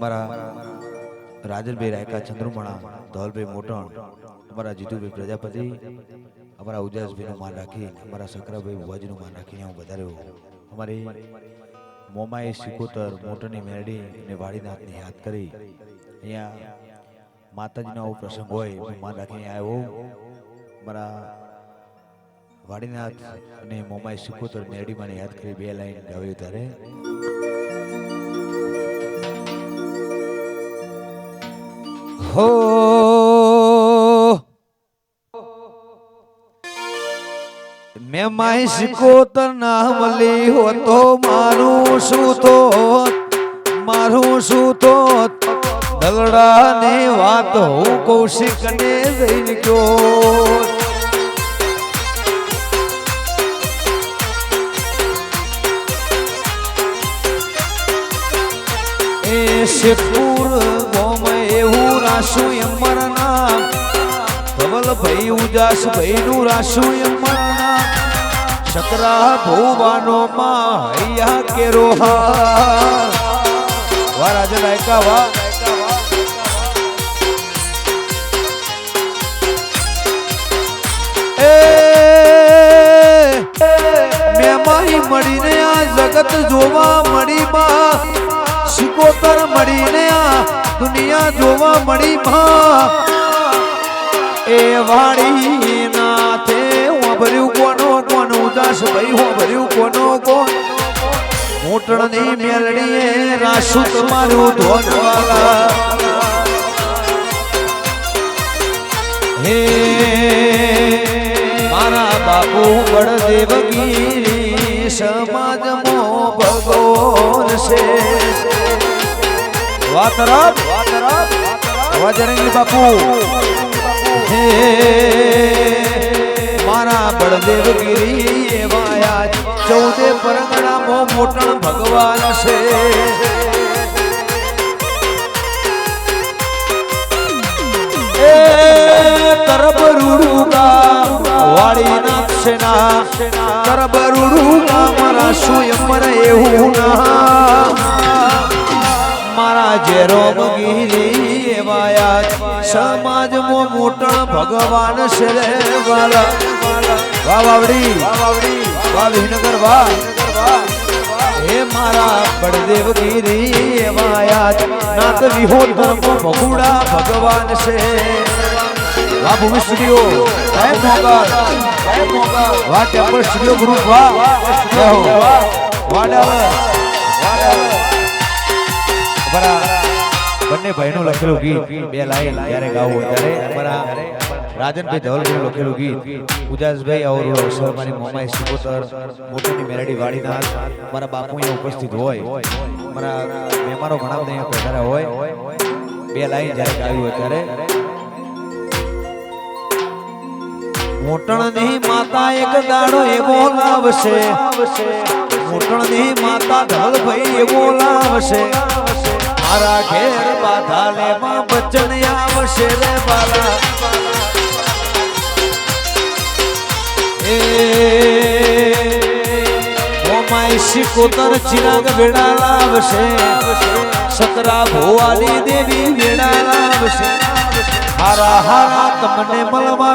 અમારા રાજનભાઈ રાયકા, ચંદ્રમણા, ધવલભાઈ મોટણ, અમારા જીતુભાઈ પ્રજાપતિ, અમારા ઉજાસભાઈનું માન રાખી અમારા શકરાભાઈ ભુવાજીનું માન રાખીને હું વધાર્યો અમારી મોમાએ સિકોતર, મોટરની મેરડી અને વાડીનાથની યાદ કરી. અહીંયા માતાજીનો આવો પ્રસંગ હોય હું માન રાખીને આવ્યો મારા વાડીનાથ અને મોમાએ સિકોતર મેરડીમાં યાદ કરી બે લાઈન ગાવી ત્યારે હો. મેં માય સિકોતર ના લી હો તો મારું શું તો મારું શું તો દલડા ને વાત હું કૌશિક ને જઈને ગયો. એ એવું રાશું એમર નામ ધવલ ભાઈ ઉજાસનું રાશું એમર નામ શકરા ભોવાનો માં હૈયા કેરો હા રાજા નાયકા, વાહ. મેં મારી મળીને આ જગત જોવા મળી માં સિકોતર મળીને આ દુનિયા જોવા મળી માં. એ વાળી નાથે હું ભર્યું કોનો કોણ ઉદાસ ભાઈ હું ભર્યું કોનો કોણ મોટણની મેલડીએ રાસુ તમારું ધોનવાલા હે મારા બાપુ બળદેવગીરી, સમાજમો ભગવાન છે. વાતરબ વાજરંગી બાપુ. હે, મારા બળદેવગીરી એવાયા ચૌદે પરગણામાં મોટણ ભગવાન છે એ તરબરુડુ ગામ વાળી ના તરબરુડુ રૂડુગા મારા શું અમર એવું ના. મારા જેરો મગીરી એવાયા સમાજમાં મોટા ભગવાન છે રે વાલા. વાહ વાવડી વાહ વિનગર વાહ હે મારા બળદેવ ગીરી એવાયા નાથ વિહોર ધર્મ ભગુડા ભગવાન છે વાહ ભૂમિ સ્ટુડિયો સાહેબ મોગલ. વાહ ટેમ્પલ સ્ટુડિયો ગ્રુપ વાહ જય હો. વાહ બરા બંને ભાઈનું લખેલું ગીત, બે લાઈન, જ્યારે ગાવું ત્યારે અમારા રાજનભાઈ ધવલભાઈ લખેલું ગીત, ઉદાસભાઈ ઓર સર મારી મોમાઈ, સિકોતર મોટીની મેલડી વાડીનાથ મારા બાપુ અહીંયા ઉપસ્થિત હોય મારા મહેમાનો ઘણા બધા અહીંયા પધારા હોય, બે લાઈન જ્યારે ગાવી હોય ત્યારે મોટણની માતા એક દાડો એવો લાવશે મોટણની માતા ધવલભાઈ એવો લાવશે. મારા ઘેર બાધા લેવા બચન આવશે રે બાલા. સિકોતર ચિરાગ વેડા લાવશે. સતરા ભોવાની દેવી વેડા લાવશે. હારા હારા તમને મળવા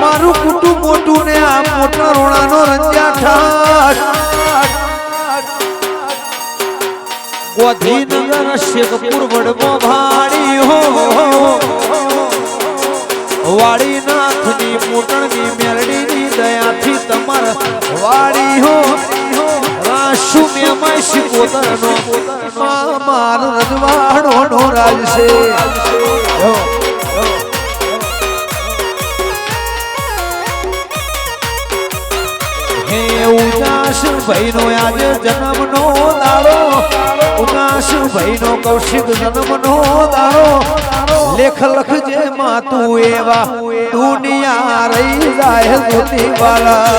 મારું કુટુંબ મોટું ને આ મોટા રોણાનો રંજા ઠાઠ. ગોધીનગર શેખપુર વડમો ભાડી હો. વાડી નાથની મોટણની મેરડીની દયાથી તમાર વાડી હો. રાશુ મેમાય શિકોતરનો માર રજવાડો નો રાજ ઉનાશ ભાઈનો આજે જન્મનો દાડો ઉનાશ ભાઈનો કૌશિક જન્મનો દાડો લેખ લખજે માં તું એવા દુનિયા રહી જાય દુની વાલા.